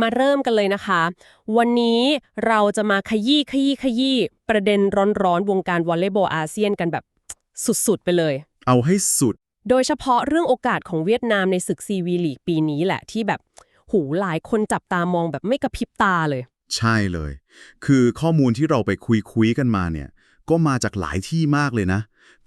มาเริ่มกันเลยนะคะ วันนี้เราจะมาขยี้ขยี้ขยี้ประเด็นร้อนๆ วงการวอลเลย์บอลอาเซียนกันแบบสุดๆ ไปเลย เอาให้สุด โดยเฉพาะเรื่องโอกาสของเวียดนามในศึกซีวีลีกปีนี้แหละที่แบบหูหลายคนจับตามองแบบไม่กระพริบตาเลย ใช่เลย คือข้อมูลที่เราไปคุยคุยๆกันมาเนี่ย ก็มาจากหลายที่มากเลยนะ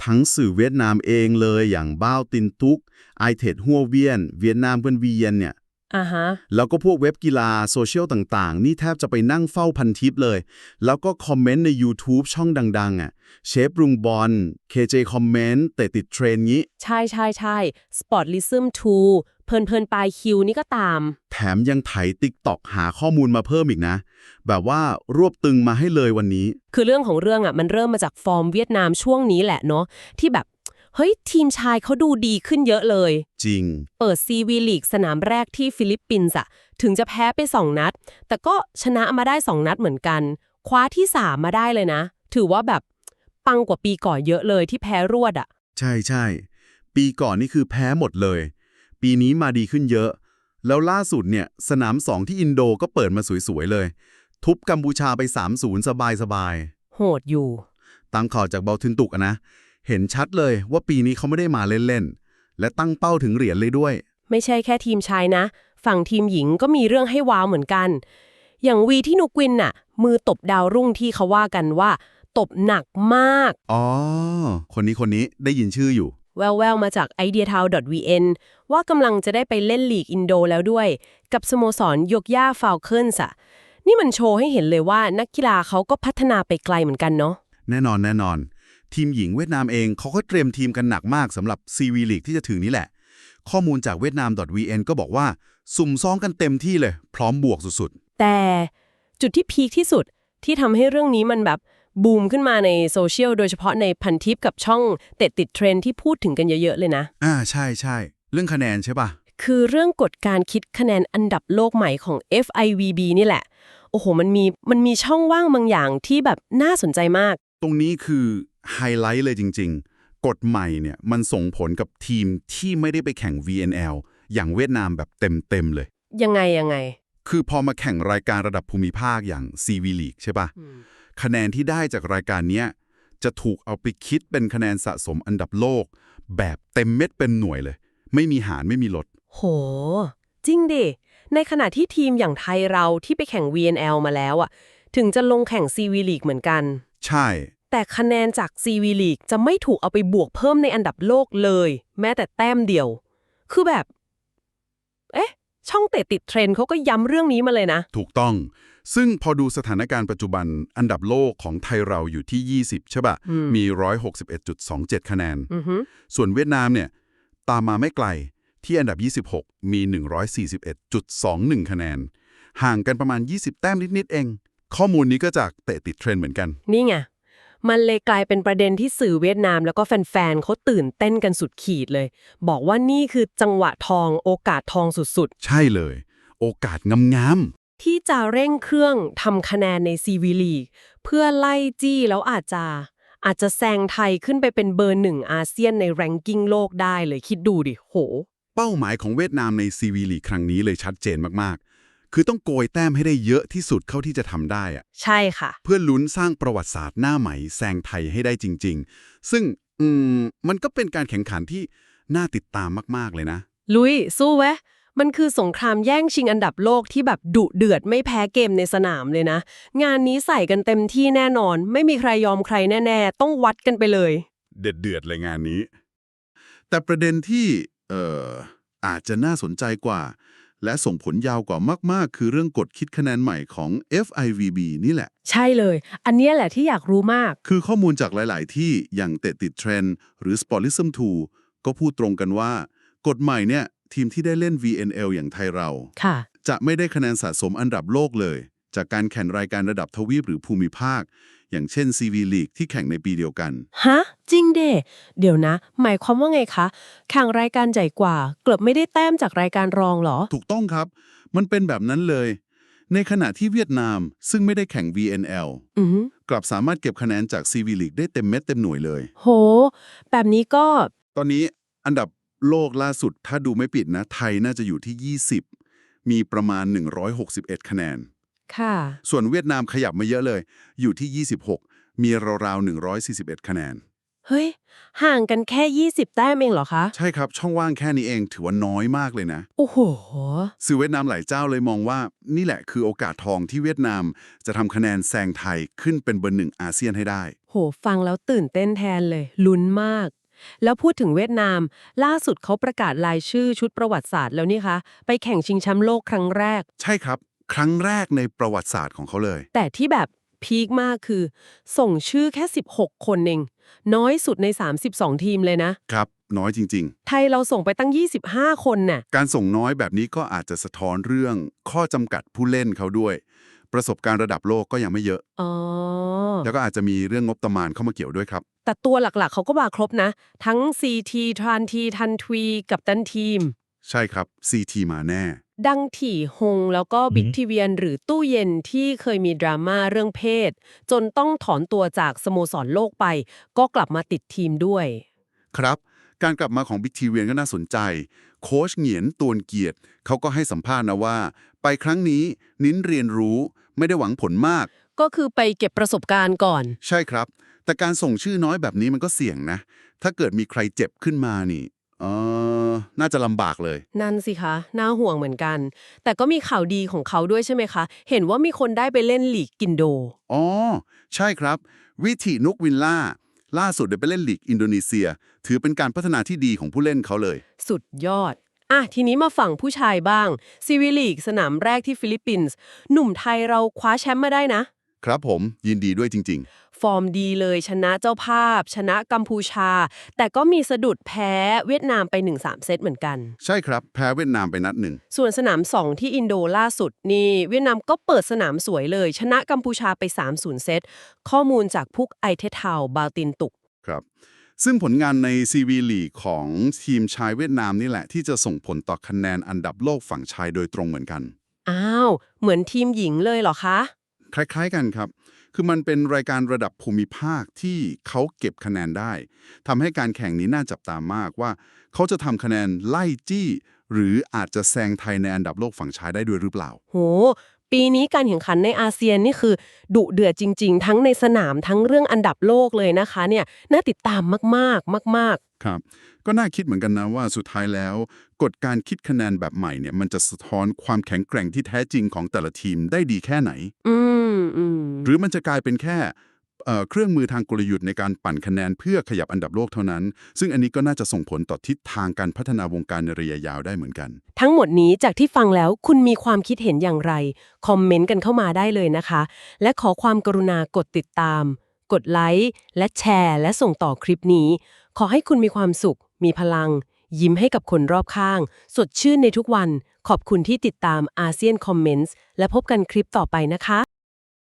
ทั้งสื่อเวียดนามเองเลยอย่างบ้าวตินตุกไอเทดฮัวเวียน เวียดนามเพื่อนเวียนเนี่ย อ่าฮะ แล้วก็พวกเว็บกีฬาโซเชียลต่างๆ นี่แทบจะไปนั่งเฝ้าพันทิปเลย แล้วก็คอมเมนต์ใน YouTube ช่องดัง ๆ อะ เชฟรุงบอล KJ คอมเมนต์เตะติดเทรนงี้ ใช่ใช่ใช่ Sportlism 2เพลินเพลินปลายคิวนี่ก็ตาม แถมยังไถติ๊กตอกหาข้อมูลมาเพิ่มอีกนะ แบบว่ารวบตึงมาให้เลยวันนี้ คือเรื่องของเรื่องอะมันเริ่มมาจากฟอร์มเวียดนามช่วงนี้แหละเนาะที่แบบ เฮ้ย ทีมชายเขาดูดีขึ้นเยอะเลย จริง เปิดซีวีลีกสนามแรกที่ฟิลิปปินส์อะถึงจะแพ้ไป 2 นัด แต่ก็ชนะมาได้ 2 นัดเหมือนกัน คว้าที่ 3 มาได้เลยนะ ถือว่าแบบปังกว่าปีก่อนเยอะเลยที่แพ้รวดอะใช่ใช่ปีก่อนนี่คือแพ้หมดเลย ปีนี้มาดีขึ้นเยอะ แล้วล่าสุดเนี่ยสนามสองที่อินโดก็เปิดมาสวยๆเลย ทุบกัมพูชาไป3-0สบายโหดอยู่ๆตามข่าวจากเบาทึนตุกอะนะ เห็นชัดเลยว่าปีนี้เขาไม่ได้มาเล่นๆ และตั้งเป้าถึงเหรียญเลยด้วย ไม่ใช่แค่ทีมชายนะ ฝั่งทีมหญิงก็มีเรื่องให้ว้าวเหมือนกัน อย่างวีที่นุกวินน่ะ มือตบดาวรุ่งที่เขาว่ากันว่า ตบหนักมาก อ๋อ คนนี้คนนี้ได้ยินชื่ออยู่ แววๆ มาจาก ideatown.vn ว่ากำลังจะได้ไปเล่นลีกอินโดแล้วด้วย กับสโมสรยกย่าฟาวเคิลส์อะนี่มันโชว์ให้เห็นเลยว่านักกีฬาเขาก็พัฒนาไปไกลเหมือนกันเนาะแน่นอนแน่นอน ทีมหญิงเวียดนามเองเขาก็เตรียมทีมกันหนักมากสำหรับซีวีลีกที่จะถึงนี้แหละ ข้อมูลจากเวียดนาม .vn ก็บอกว่า สุ่มซ้อมกันเต็มที่เลย พร้อมบวกสุดแต่จุดที่พีคที่สุดที่ทำให้เรื่องนี้มันแบบบูมขึ้นมาในโซเชียลโดยเฉพาะในพันทิปกับช่องเตะติดเทรนด์ที่พูดถึงกันเยอะๆเลยนะ ๆ อ่าใช่ใช่เรื่องคะแนนใช่ปะคือเรื่องกฎการคิดคะแนนอันดับโลกใหม่ของ FIVB นี่แหละ โอ้โห มันมี มันมีช่องว่างบางอย่างที่แบบน่าสนใจมาก ตรงนี้คือ ไฮไลท์เลยจริง ๆ กฎใหม่เนี่ยมันส่งผลกับทีมที่ไม่ได้ไปแข่ง VNL อย่างเวียดนามแบบเต็ม ๆ เลย ยังไงยังไง คือพอมาแข่งรายการระดับภูมิภาคอย่าง CV League ใช่ปะคะแนนที่ได้จากรายการเนี้ยจะถูกเอาไปคิดเป็นคะแนนสะสมอันดับโลก แบบเต็มเม็ดเป็นหน่วยเลย ไม่มีหารไม่มีลด โห จริงดิ ในขณะที่ทีมอย่างไทยเราที่ไปแข่ง VNL มาแล้วอะถึงจะลงแข่ง CV League เหมือนกัน ใช่ แต่คะแนนจาก CV League จะไม่ถูกเอาไปบวกเพิ่มในอันดับโลกเลย แม้แต่แต้มเดียว คือแบบ เอ๊ะ ช่องเตะติดเทรนด์เขาก็ย้ำเรื่องนี้มาเลยนะ ถูกต้อง ซึ่งพอดูสถานการณ์ปัจจุบันอันดับโลกของไทยเราอยู่ที่ 20 ใช่ปะอืมมี 161.27 คะแนนอือฮึส่วนเวียดนามเนี่ย ตามมาไม่ไกลที่อันดับ 26 มี 141.21 คะแนน ห่างกันประมาณ 20 แต้มนิดๆเอง ข้อมูลนี้ก็จากเตะติดเทรนด์เหมือนกัน นี่ไง มันเลยกลายเป็นประเด็นที่สื่อเวียดนาม แล้วก็แฟนๆเขาตื่นเต้นกันสุดขีดเลย บอกว่านี่คือจังหวะทองโอกาสทองสุดใช่เลย โอกาสงามๆ ที่จะเร่งเครื่องทำคะแนนในซีวีลีกเพื่อไล่จี้แล้วอาจจะ อาจจะแซงไทยขึ้นไปเป็นเบอร์หนึ่งอาเซียนในแรงกิ้งโลกได้เลยคิดดูดิโห ๆ เป้าหมายของเวียดนามในซีวีลีครั้งนี้เลยชัดเจนมากๆ คือต้องโกยแต้มให้ได้เยอะที่สุดเข้าที่จะทำได้อะใช่ค่ะ เพื่อลุ้นสร้างประวัติศาสตร์หน้าใหม่แซงไทยให้ได้จริง ๆ ซึ่งอืมมันก็เป็นการแข่งขันที่น่าติดตามมากๆเลยนะ ลุย สู้แวะมันคือสงครามแย่งชิงอันดับโลกที่แบบดุเดือดไม่แพ้เกมในสนามเลยนะ งานนี้ใส่กันเต็มที่แน่นอน ไม่มีใครยอมใครแน่ๆ ต้องวัดกันไปเลย เด็ดเดือดเลยงานนี้ แต่ประเด็นที่เอ่ออาจจะน่าสนใจกว่า และส่งผลยาวกว่ามาก ๆ คือเรื่องกฎคิดคะแนนใหม่ของ FIVB นี่แหละ ใช่เลย อันเนี้ยแหละที่อยากรู้มาก คือข้อมูลจากหลาย ๆ ที่อย่างเตะติดเทรนด์หรือ Sportism 2 ก็พูดตรงกันว่า กฎใหม่เนี่ย ทีมที่ได้เล่น VNL อย่างไทยเรา ค่ะ จะไม่ได้คะแนนสะสมอันดับโลกเลย จากการแข่งรายการระดับทวีปหรือภูมิภาค อย่างเช่น CV League ที่แข่งในปีเดียวกัน ฮะ จริงเด้เดี๋ยวนะ หมายความว่าไงคะ แข่งรายการใหญ่กว่า เกือบไม่ได้แต้มจากรายการรองเหรอ ถูกต้องครับ มันเป็นแบบนั้นเลย ในขณะที่เวียดนามซึ่งไม่ได้แข่ง VNL อือหือกลับสามารถเก็บคะแนนจาก CV League ได้เต็มเม็ดเต็มหน่วยเลย โห แบบนี้ก็ ตอนนี้อันดับโลกล่าสุดถ้าดูไม่ปิดนะ ไทยน่าจะอยู่ที่ 20 มีประมาณ 161 คะแนน ค่ะ ส่วนเวียดนามขยับมาเยอะเลย อยู่ที่ 26 มีราวๆ141 คะแนน เฮ้ย ห่างกันแค่ 20 แต้มเองเหรอคะ ใช่ครับ ช่องว่างแค่นี้เองถือว่าน้อยมากเลยนะ โอ้โห สื่อเวียดนามหลายเจ้าเลยมองว่านี่แหละคือโอกาสทองที่เวียดนาม จะทำคะแนนแซงไทยขึ้นเป็นเบอร์หนึ่งอาเซียนให้ได้ โห ฟังแล้วตื่นเต้นแทนเลย ลุ้นมาก แล้วพูดถึงเวียดนาม ล่าสุดเขาประกาศรายชื่อชุดประวัติศาสตร์แล้วนี่คะ ไปแข่งชิงแชมป์โลกครั้งแรก ใช่ครับ ครั้งแรกในประวัติศาสตร์ของเขาเลย แต่ที่แบบพีคมากคือ ส่งชื่อแค่ 16 คนเองน้อยสุดใน 32 ทีมเลยนะครับ น้อยจริง ไทยเราส่งไปตั้ง 25 คนน่ะ ๆ การส่งน้อยแบบนี้ก็อาจจะสะท้อนเรื่องข้อจำกัดผู้เล่นเขาด้วย ประสบการณ์ระดับโลกก็ยังไม่เยอะ อ๋อ แล้วก็อาจจะมีเรื่องงบประมาณเข้ามาเกี่ยวด้วยครับ แต่ตัวหลักๆ เขาก็มาครบนะ ทั้ง CT ทรานทีทันทวี กับตันทีม ใช่ครับ CT มาแน่ ดังถี่ฮงแล้วก็บิ๊กทีเวียนหรือตู้เย็นที่เคยมีดราม่าเรื่องเพศ จนต้องถอนตัวจากสโมสรโลกไป ก็กลับมาติดทีมด้วย ครับ การกลับมาของบิ๊กทีเวียนก็น่าสนใจ โค้ชเหงียนตวนเกียรติเขาก็ให้สัมภาษณ์นะว่า ไปครั้งนี้นิ้นเรียนรู้ไม่ได้หวังผลมาก ก็คือไปเก็บประสบการณ์ก่อน ใช่ครับ แต่การส่งชื่อน้อยแบบนี้มันก็เสี่ยงนะ ถ้าเกิดมีใครเจ็บขึ้นมานี่ เออน่าจะลำบากเลย นั่นสิคะ น่าห่วงเหมือนกัน แต่ก็มีข่าวดีของเขาด้วยใช่ไหมคะ เห็นว่ามีคนได้ไปเล่นลีกกินโด อ๋อ ใช่ครับ วิธีนุกวินล่า ล่าสุดเดี๋ยวไปเล่นลีกอินโดนีเซีย ถือเป็นการพัฒนาที่ดีของผู้เล่นเขาเลย สุดยอด อะ ทีนี้มาฝั่งผู้ชายบ้างซีวิลีกสนามแรกที่ฟิลิปปินส์ หนุ่มไทยเราคว้าแชมป์มาได้นะ ครับผมยินดีด้วยจริง ฟอร์มดีเลย ชนะเจ้าภาพ ชนะกัมพูชา แต่ก็มีสะดุดแพ้เวียดนามไป 1-3 เซตเหมือนกันๆใช่ครับ แพ้เวียดนามไปนัดหนึ่ง ส่วนสนาม 2 ที่อินโดล่าสุดนี่เวียดนามก็เปิดสนามสวยเลย ชนะกัมพูชาไป 3-0 เซต ข้อมูลจากพุกไอเทเทาบาลตินตุกครับซึ่งผลงานในซีวีลีกของทีมชายเวียดนามนี่แหละ ที่จะส่งผลต่อคะแนนอันดับโลกฝั่งชายโดยตรงเหมือนกัน อ้าว เหมือนทีมหญิงเลยเหรอคะ คล้ายๆกันครับ คือมันเป็นรายการระดับภูมิภาคที่เขาเก็บคะแนนได้ทำให้การแข่งนี้น่าจับตามากว่า เขาจะทำคะแนนไล่จี้ หรืออาจจะแซงไทยในอันดับโลกฝั่งชายได้ด้วยหรือเปล่า โห ปีนี้การแข่งขันในอาเซียนนี่คือดุเดือดจริง ๆ ทั้งในสนามทั้งเรื่องอันดับโลกเลยนะคะเนี่ยน่าติดตามมากๆมากครับก็น่าคิดเหมือนกันนะว่าสุดท้ายแล้ว กฎการคิดคะแนนแบบใหม่เนี่ยมันจะสะท้อนความแข็งแกร่งที่แท้จริงของแต่ละทีมได้ดีแค่ไหนๆอืมอืม หรือมันจะกลายเป็นแค่เอ่อเครื่องมือทางกลยุทธ์ในการปั่นคะแนนเพื่อขยับอันดับโลกเท่านั้น ซึ่งอันนี้ก็น่าจะส่งผลต่อทิศทางการพัฒนาวงการในระยะยาวได้เหมือนกัน ทั้งหมดนี้จากที่ฟังแล้วคุณมีความคิดเห็นอย่างไร คอมเมนต์กันเข้ามาได้เลยนะคะ และขอความกรุณากดติดตาม กดไลค์และแชร์ และส่งต่อคลิปนี้ ขอให้คุณมีความสุข มีพลัง ยิ้มให้กับคนรอบข้าง สดชื่นในทุกวัน ขอบคุณที่ติดตามอาเซียนคอมเมนต์และพบกันคลิปต่อไปนะคะ